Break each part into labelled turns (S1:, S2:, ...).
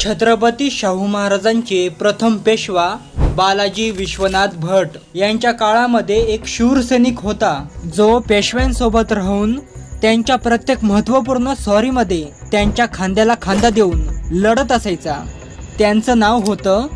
S1: छत्रपती शाहू महाराजांचे प्रथम पेशवा बालाजी विश्वनाथ भट यांच्या काळामध्ये एक शूर सैनिक होता. जो पेशव्यांसोबत राहून त्यांच्या प्रत्येक महत्त्वपूर्ण स्वारीमध्ये त्यांच्या खांद्याला खांदा देऊन लढत असायचा. त्यांचं नाव होतं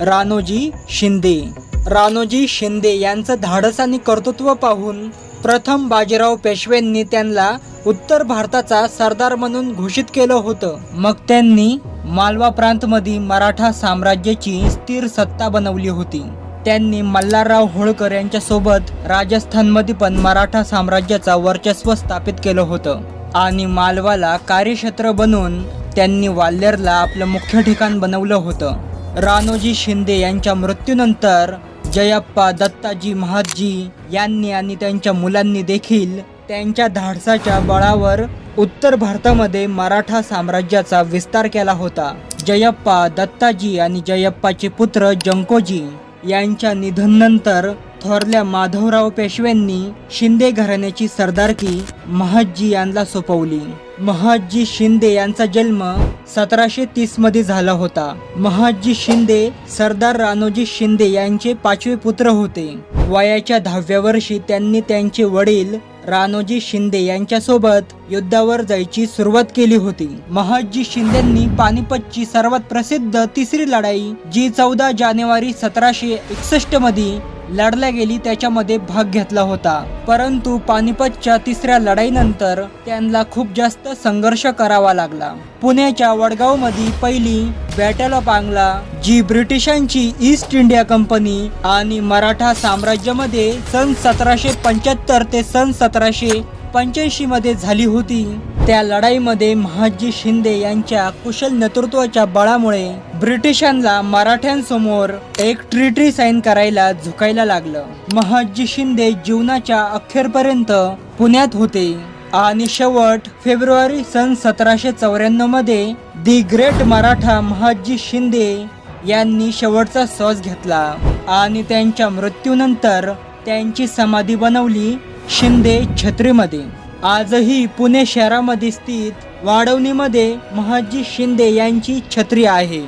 S1: रानोजी शिंदे. रानोजी शिंदे यांचं धाडस आणि कर्तृत्व पाहून प्रथम बाजीराव पेशव्यांनी त्यांना उत्तर भारताचा सरदार म्हणून घोषित केलं होतं. मग त्यांनी मालवा प्रांतमध्ये मराठा साम्राज्याची स्थिर सत्ता बनवली होती. त्यांनी मल्हारराव होळकर यांच्यासोबत राजस्थानमध्ये पण मराठा साम्राज्याचा वर्चस्व स्थापित केलं होतं आणि मालवाला कार्यक्षेत्र बनवून त्यांनी वाल्लेरला आपलं मुख्य ठिकाण बनवलं होतं. रानोजी शिंदे यांच्या मृत्यूनंतर जयप्पा दत्ताजी महादजी यांनी आणि त्यांच्या मुलांनी देखील त्यांच्या धाडसाच्या बळावर उत्तर भारतामध्ये मराठा साम्राज्याचा विस्तार केला होता. जयप्पा दत्ताजी आणि जयप्पाचे पुत्र जंकोजी यांच्या निधनानंतर थोरल्या माधवराव पेशव्यांनी शिंदे घराण्याची सरदारकी महादजी यांना सोपवली. महादजी शिंदे यांचा जन्म सतराशे तीसमध्ये झाला होता. महादजी शिंदे सरदार रानोजी शिंदे यांचे पाचवे पुत्र होते. वयाच्या दहाव्या वर्षी त्यांनी त्यांचे वडील रानोजी शिंदे यांच्यासोबत युद्धावर जायची सुरुवात केली होती. महादजी शिंदेंनी पानिपतची सर्वात प्रसिद्ध तिसरी लढाई जी चौदा जानेवारी सतराशे एकसष्टमध्ये लढल्या गेली त्याच्यामध्ये भाग घेतला होता. परंतु पानिपतच्या तिसऱ्या लढाईनंतर त्यांना खूप जास्त संघर्ष करावा लागला. पुण्याच्या वडगावमध्ये पहिली बॅटल ऑफ आंगला जी ब्रिटिशांची ईस्ट इंडिया कंपनी आणि मराठा साम्राज्यामध्ये सन सतराशे पंच्याहत्तर ते सन सतराशे पंच्याऐंशी मध्ये झाली होती. त्या लढाईमध्ये महाजी शिंदे यांच्या कुशल नेतृत्वाच्या बळामुळे ब्रिटिशांना मराठ्यांसमोर एक ट्रिटी साईन करायला झुकायला लागलं. महाजी शिंदे जीवनाच्या अखेरपर्यंत पुण्यात होते. आणि शेवट फेब्रुवारी सन सतराशे चौऱ्याण्णवमध्ये दी ग्रेट मराठा महाजी शिंदे यांनी शेवटचा श्वास घेतला आणि त्यांच्या मृत्यूनंतर त्यांची समाधी बनवली शिंदे छत्रीमध्ये. आजही पुणे शहरामध्ये स्थित वाढवणीमध्ये महाजी शिंदे यांची छत्री आहे.